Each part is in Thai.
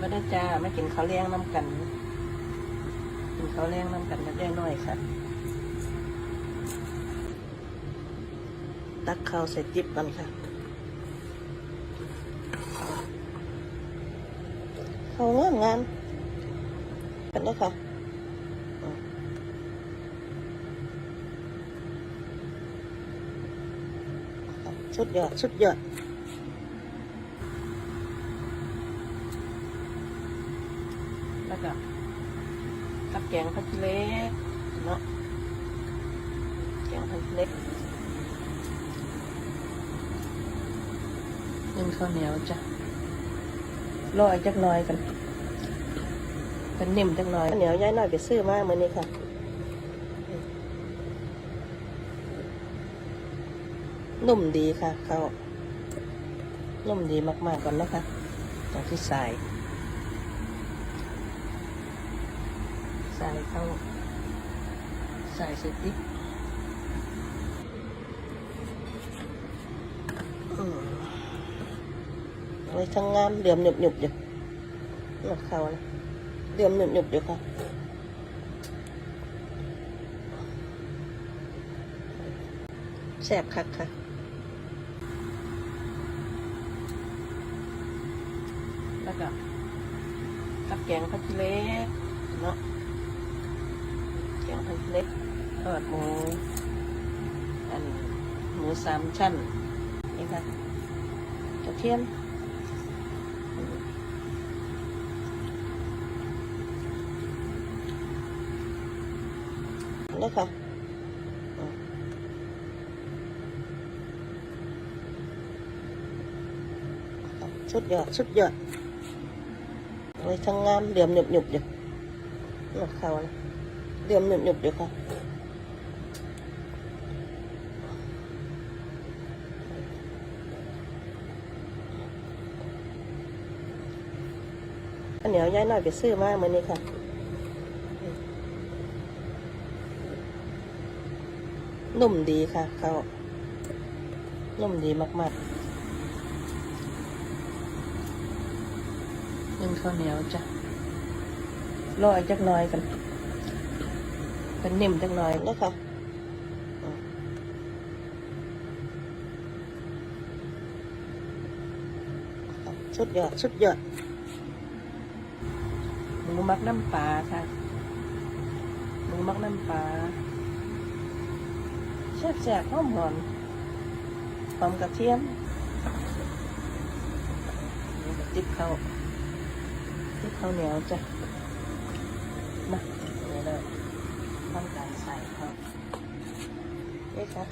มาได้จ้าไม่กินข้าวเลี้ยงน้ำกัน กินข้าวเลี้ยงน้ำกันกับยายน้อยค่ะ ตักข้าวใส่จิบกันค่ะข้าวงามงามกันได้ค่ะอืมสุดยอด สุดยอด ล้วกับแกงผักชีเล็กเนาะแกงผักชีเล็กนึ่งข้าวเหนียวจ้ะรออีกจักน่อยกันเป็นนิ่มจักน่อยข้าวเหนียวย้ายหน่อยไปซื้อมากเมื่อนี้ค่ะนุ่มดีค่ะเขานุ่มดีมากๆก่อนนะคะตรงที่ใส่ ใส่เข้า ใส่เสร็จดิอืมไว้ทั้งงามเหลื่อมหยุบหยุบอยู่หนักเขานะเหลื่อมหยุบหยุบอยู่ค่ะแซ่บคักค่ะแล้วก็กับแกงผักชีเล็กเนาะ เล็กทอดหมูอันหมูสามชั้นนี่ค่ะกระเทียมนี่ค่ะอืมสุดยอดสุดยอดไว้ทั้งงามเหลี่ยมหยุบหยุบอยู่หนักเขานะ เดือมหนุบหนุบอยู่ค่ะอันเหนียวย้ายหน่อยไปซื้อมากเหมือนนี้ค่ะนุ่มดีค่ะเขานุ่มดีมากๆนึ่งข้าวเหนียวจ้ะรออีกจักหน่อยกัน เป็นนิ่มจังหน่อยนะคะอืมสุดยอดสุดยอดหมูมักน้ำปลาค่ะหมูมักน้ำปลาแซ่บแซ่บหอมหอมหอมกระเทียมนี่ก็ติ๊บเข้าติ๊บข้าวเหนียวจ้ะมาเดี๋ยวเลย ทำการใส่ครับนี่ค่ะ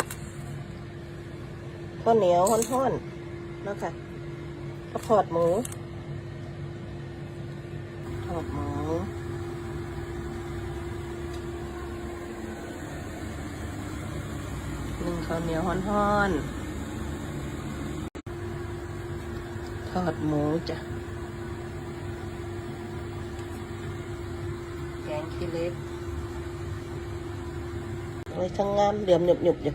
ข้าวเหนียวห้อนๆแล้วค่ะก็ทอดหมูทอดหมูหนึ่งข้าวเหนียวห้อนๆทอดหมูจ้ะแกงขี้เล็ก ไว้ทั้งงามเหลื่อมหยุบหยุบอยู่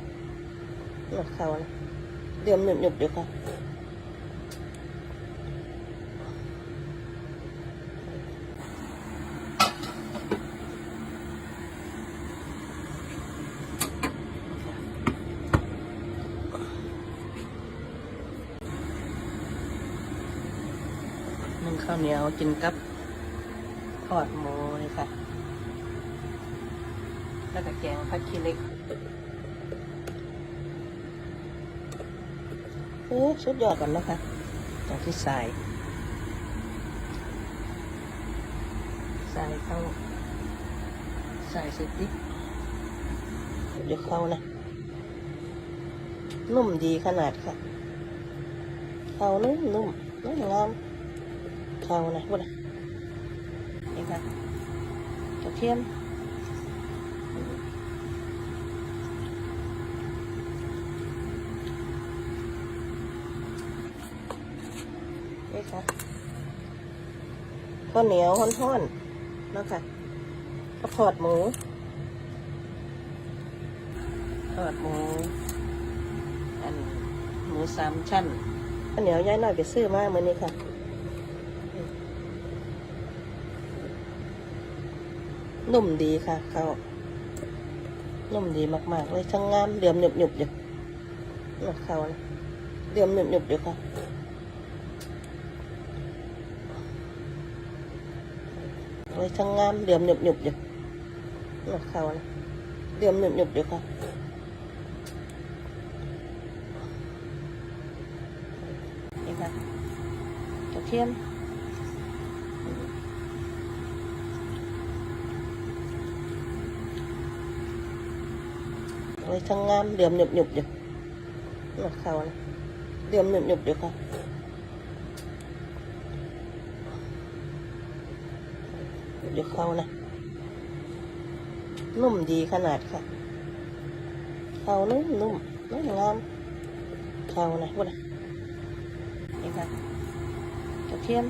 หนักเขานะเหลื่อมหยุบหยุบอยู่ค่ะนึ่งข้าวเหนียวกินกับทอดหมู แล้วก็แกงผักขี้เล็กโอ้สุดยอดก่อนนะคะตรงที่ใส่ใส่เข้าใส่เสร็จดิเดี๋ยวเข้านะนุ่มดีขนาดค่ะเข้านุ่มนุ่มนุ่มงามเข้านะพูดนะนี่ค่ะกระเทียม ยค่ะข้าวเหนียวห้อนๆนะค่ะกระทอดหมูทอดหมู อันหมูสามชั้นข้าวเหนียวย้ายหน่อยไปซื้อมาเมื่อนี้ค่ะนุ่มดีค่ะเขานุ่มดีมากๆเลยช่างงามเหลี่ยมหยุบหยุบอยู่เขาเลยเหลี่ยมหยุบหยุบอยู่ค่ะ เลยช่างงามเหลื่อมหนึบหนึบๆอยู่นกเขานะเหลื่อมหนึบหนึบๆอยู่ค่ะนี่ค่ะกระเทียมเลยช่างงามเหลื่อมหนึบหนึบๆอยู่นกเขานะเหลื่อมหนึบหนึบๆอยู่ค่ะ อยู่เขานะ นุ่มดีขนาดค่ะ เขานุ่มนุ่มนุ่มงาม เขานะพูดนะนี่ค่ะกระเทียม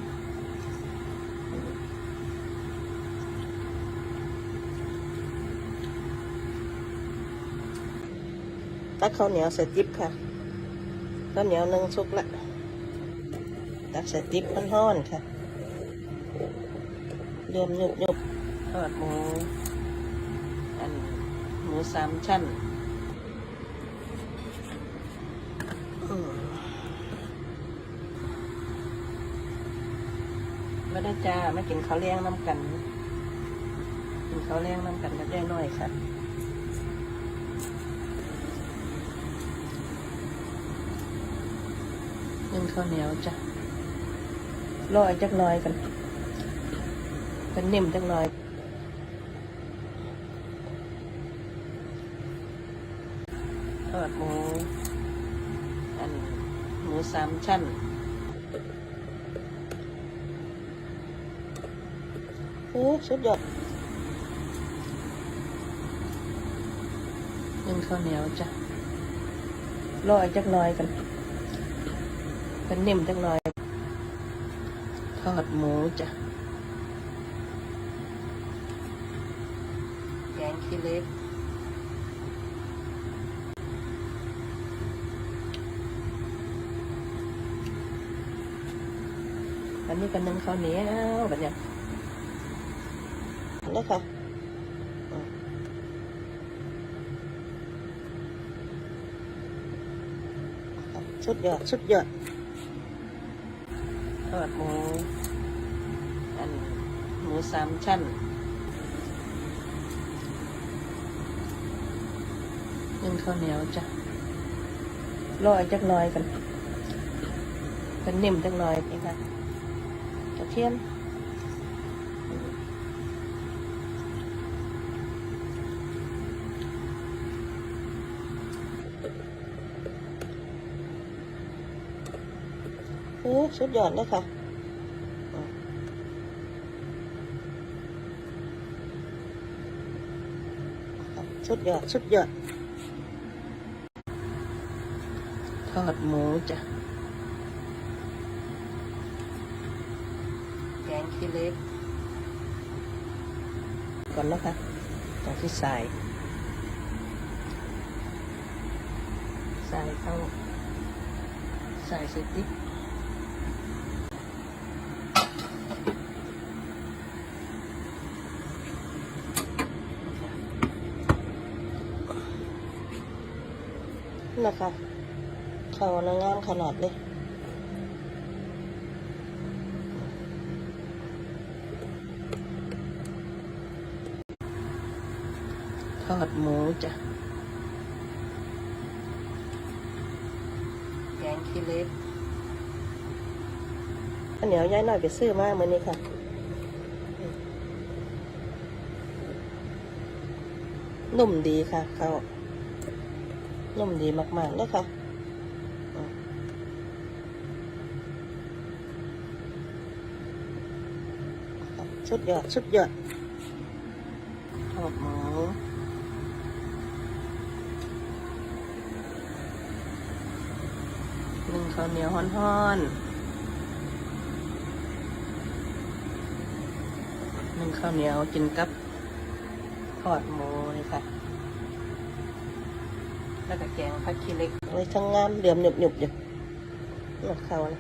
ตักข้าวเหนียวใส่ติ๊บค่ะข้าวเหนียวนึ่งสุกละตักใส่ติ๊บมันห้อนๆค่ะ เริ่มหยุบหยุบทอดหมูอันหมูสามชั้นมาได้จ้าไม่กินข้าวเลี้ยงน้ำกัน กินข้าวเลี้ยงน้ำกันก็ได้น้อยค่ะนึ่งข้าวเหนียวจ้ะรออีกจักหน่อยกัน เป็นนิ่มจักหน่อยทอดหมูอันหมูสามชั้นโอ้สุดยอดนึ่งข้าวเหนียวจ้ะรออีกจักหน่อยกันเป็นนิ่มจังหน่อย ทอดหมูจ้ะ แกงขี้เล็ก อันนี้ก็นึ่งข้าวเหนียวแบบเนี้ยนี่ค่ะอืมสุดยอดสุดยอดทอดหมูอันหมูสามชั้น นึ่งข้าวเหนียวจ้ะรออีกจักหน่อยกันเป็นนิ่มจักหน่อยนี่ค่ะกระเทียมโอ้สุดยอดเลยค่ะสุดยอดสุดยอด ทอดหมูจ้ะแกงขี้เล็ก ก่อนนะคะตอนที่ใส่ใส่เข้าใส่สติ๊กนะคะ เขานางงามขนาดเลยทอดหมูจ้ะแกงขี้เล็กอันเหนียวย้ายหน่อยไปซื้อมาเมื่อนี้ค่ะนุ่มดีค่ะเขานุ่มดีมากๆเลยค่ะ สุดยอด สุดยอดทอดหมูนึ่งข้าวเหนียวฮ้อนๆนึ่งข้าวเหนียวกินกับทอดหมูนี่ค่ะ แล้วก็แกงผักขี้เหล็กเลยช่างงามเหลื่อมหนึบหนึบๆอยู่นกเขานะ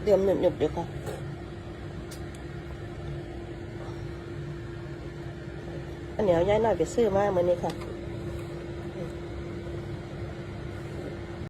เหลื่อมหนึบหนึบๆอยู่ค่ะ อัน เหนียวย้ายหน่อยไปซื้อมาเมื่อนี้ค่ะ